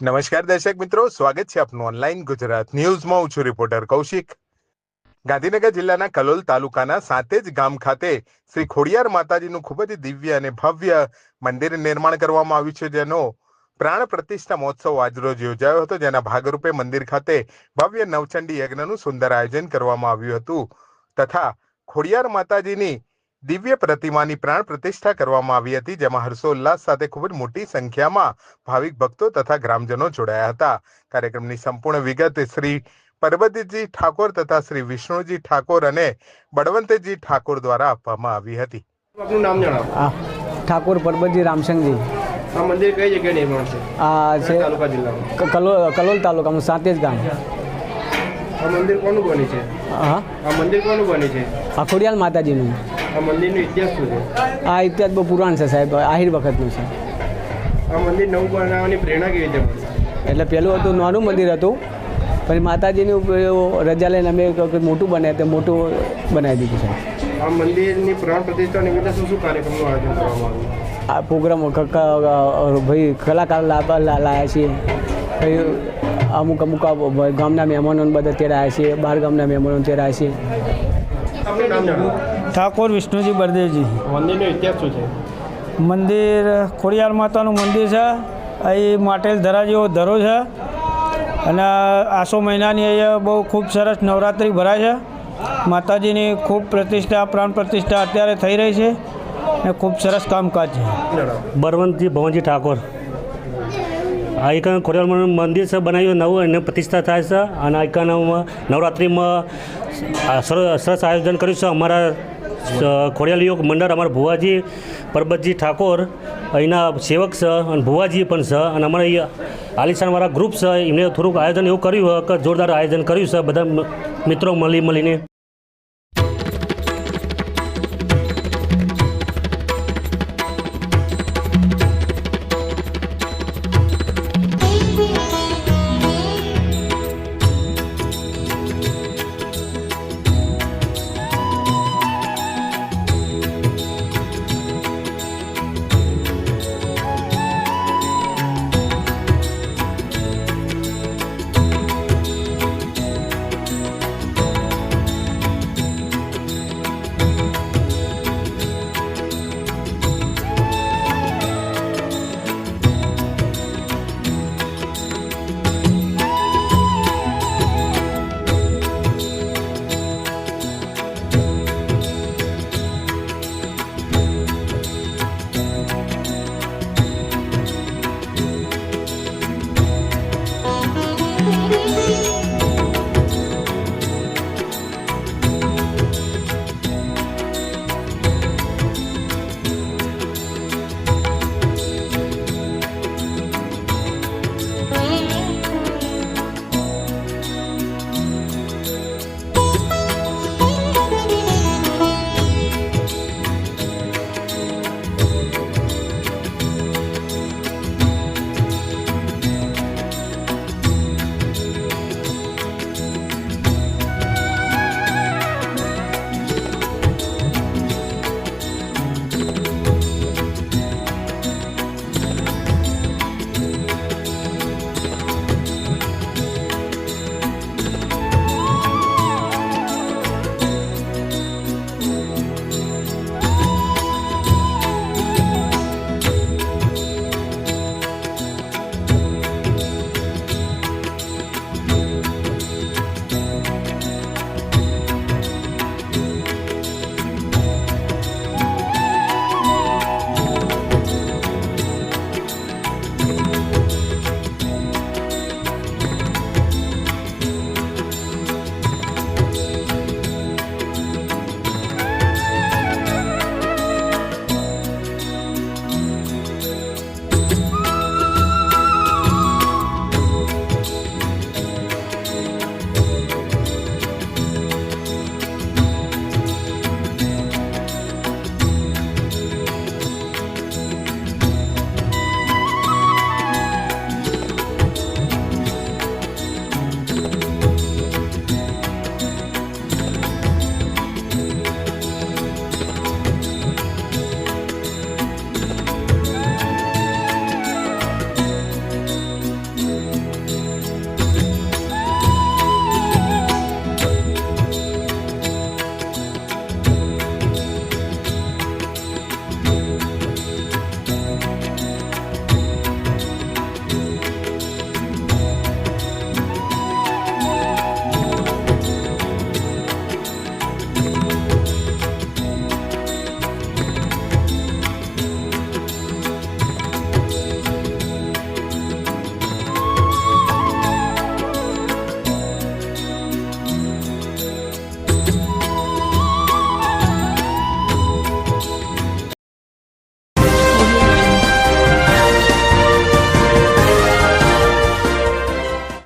નમસ્કાર દર્શક મિત્રો, સ્વાગત છે આપનું ઓનલાઈન ગુજરાત ન્યૂઝમાં. હું છું રિપોર્ટર કૌશિક. ગાંધીનગર જિલ્લાના કલોલ તાલુકાના સાતેજ ગામ ખાતે શ્રી ખોડિયાર માતાજીનું ખૂબ જ દિવ્ય અને ભવ્ય મંદિર નિર્માણ કરવામાં આવ્યું છે, જેનો પ્રાણ પ્રતિષ્ઠા મહોત્સવ આજરોજ યોજાયો હતો. જેના ભાગરૂપે મંદિર ખાતે ભવ્ય નવચંડી યજ્ઞનું સુંદર આયોજન કરવામાં આવ્યું હતું. તથા ખોડિયાર માતાજીની દિવ્ય પ્રતિમાની પ્રાણ પ્રતિષ્ઠા કરવામાં આવી હતી જેમાં હર્ષોલ્લાસ સાથે ખૂબ જ મોટી સંખ્યામાં ભાવિક ભક્તો તથા ગ્રામજનો જોડાયા હતા. કાર્યક્રમની સંપૂર્ણ વિગત શ્રી પરબતજી ઠાકોર તથા શ્રી વિષ્ણુજી ઠાકોર અને બળવંતજી ઠાકોર દ્વારા આપવામાં આવી હતી. આપનું નામ જણાવો. ઠાકોર પરબતજી રામસંગજી. આ મંદિર કઈ જગ્યાએ નિર્માણ છે? આ છે તાલુકા જિલ્લામાં? કલોલ કલોલ તાલુકામાં સાતેજ ગામ. આ મંદિર કોનું બની છે? હા? આ મંદિર કોનું બની છે? આ ખોડિયાલ માતાજીનું. આ મંદિરનો ઇતિહાસ શું છે? આ ઇતિહાસ બહુ પુરાણ છે સાહેબ આહિર વખતનું છે. આ મંદિર નવું બનાવવાની પ્રેરણા કેવી રીતે મળી? એટલે પહેલું હતું નાનું મંદિર હતું પછી માતાજીની ઉપર રજા લઈને અમે મોટું બને તે મોટું બનાવી દીધું છે. આ મંદિરની પ્રાણ પ્રતિષ્ઠા નિમિત્તે શું શું કાર્યક્રમનું આયોજન કરવામાં આવ્યું? આ પ્રોગ્રામ ભાઈ કલાકાર લાયા છીએ. અમુક અમુક ગામના મહેમાનો બધા તેડાયા છીએ બહાર ગામના મહેમાનો તેડાયા છીએ. ઠાકોર વિષ્ણુજી બળદેવજી. મંદિરનો ઇતિહાસ શું છે? મંદિર ખોડિયાર માતાનું મંદિર છે. અહીં માટેલ ધરા જેવો ધરો છે. અને આસો મહિનાની અહીંયા બહુ ખૂબ સરસ નવરાત્રિ ભરાય છે. માતાજીની ખૂબ પ્રતિષ્ઠા પ્રાણ પ્રતિષ્ઠા અત્યારે થઈ રહી છે અને ખૂબ સરસ કામકાજ છે. બળવંતજી ભવનજી ઠાકોર. આ એક ખોડિયાર મંદિર છે બનાવ્યું નવું એને પ્રતિષ્ઠા થાય છે. અને આ એકનું નવરાત્રિમાં સરસ આયોજન કર્યું છે. અમારા ખોડિયાર યોગ મંડળ અમારા ભુવાજી, પરબતજી ઠાકોર, અહીંના સેવક છે અને ભુવાજી પણ છે અને અમારા અહીંયા આલિશાનવાળા ગ્રુપ છે એમને થોડુંક આયોજન એવું કર્યું કે જોરદાર આયોજન કર્યું છે બધા મિત્રો મળી મળીને